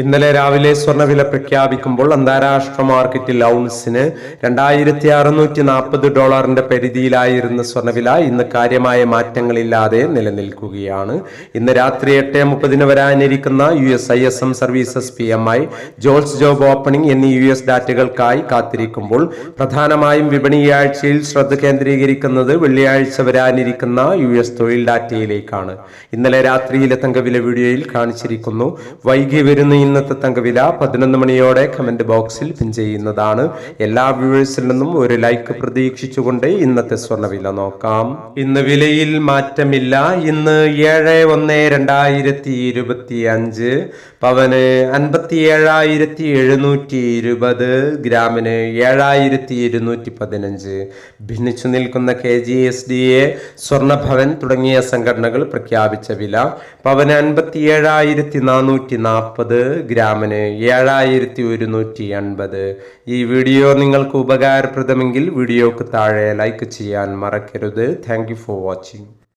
ഇന്നലെ രാവിലെ സ്വർണവില പ്രഖ്യാപിക്കുമ്പോൾ അന്താരാഷ്ട്ര മാർക്കറ്റിൽ ഔൺസിന് രണ്ടായിരത്തി അറുന്നൂറ്റി നാൽപ്പത് ഡോളറിന്റെ പരിധിയിലായിരുന്ന സ്വർണവില ഇന്ന് കാര്യമായ മാറ്റങ്ങളില്ലാതെ നിലനിൽക്കുകയാണ്. ഇന്ന് രാത്രി എട്ട് മുപ്പതിന് വരാനിരിക്കുന്ന U S I S M services P M I JOLTS job opening എന്നീ യു എസ് ഡാറ്റകൾക്കായി കാത്തിരിക്കുമ്പോൾ പ്രധാനമായും വിപണി ഈ ആഴ്ചയിൽ ശ്രദ്ധ കേന്ദ്രീകരിക്കുന്നത് വെള്ളിയാഴ്ച വരാനിരിക്കുന്ന യു എസ് തൊഴിൽ ഡാറ്റയിലേക്കാണ്. ഇന്നലെ രാത്രിയിലെ തങ്കവില വീഡിയോയിൽ കാണിച്ചിരിക്കുന്നു. വൈകി വരുന്ന ഇന്നത്തെ തങ്കവില പതിനൊന്ന് മണിയോടെ കമന്റ് ബോക്സിൽ പിൻ ചെയ്യുന്നതാണ്. എല്ലാ വ്യൂവേഴ്സിൽ നിന്നും ഒരു ലൈക്ക് പ്രതീക്ഷിച്ചുകൊണ്ട് ഇന്നത്തെ സ്വർണവില നോക്കാം. ഇന്ന് വിലയിൽ മാറ്റമില്ല. ഇന്ന് ഏഴ് ഒന്ന് രണ്ടായിരത്തി ഇരുപത്തി അഞ്ച് പവന് അൻപത്തി ഏഴായിരത്തി എഴുന്നൂറ്റി ഇരുപത്. ഗ്രാമിന് ഏഴായിരത്തി ഇരുന്നൂറ്റി പതിനഞ്ച്. ഭിന്നിച്ചു നിൽക്കുന്ന K G S D A സ്വർണഭവൻ തുടങ്ങിയ സംഘടനകൾ പ്രഖ്യാപിച്ച വില പവന് അൻപത്തി ഏഴായിരത്തി നാനൂറ്റി നാൽപ്പത്. ഗ്രാമിന് ഏഴായിരത്തി ഒരുന്നൂറ്റി അൻപത് ഈ വീഡിയോ നിങ്ങൾക്ക് ഉപകാരപ്രദമെങ്കിൽ വീഡിയോക്ക് താഴെ ലൈക്ക് ചെയ്യാൻ മറക്കരുത്. Thank for watching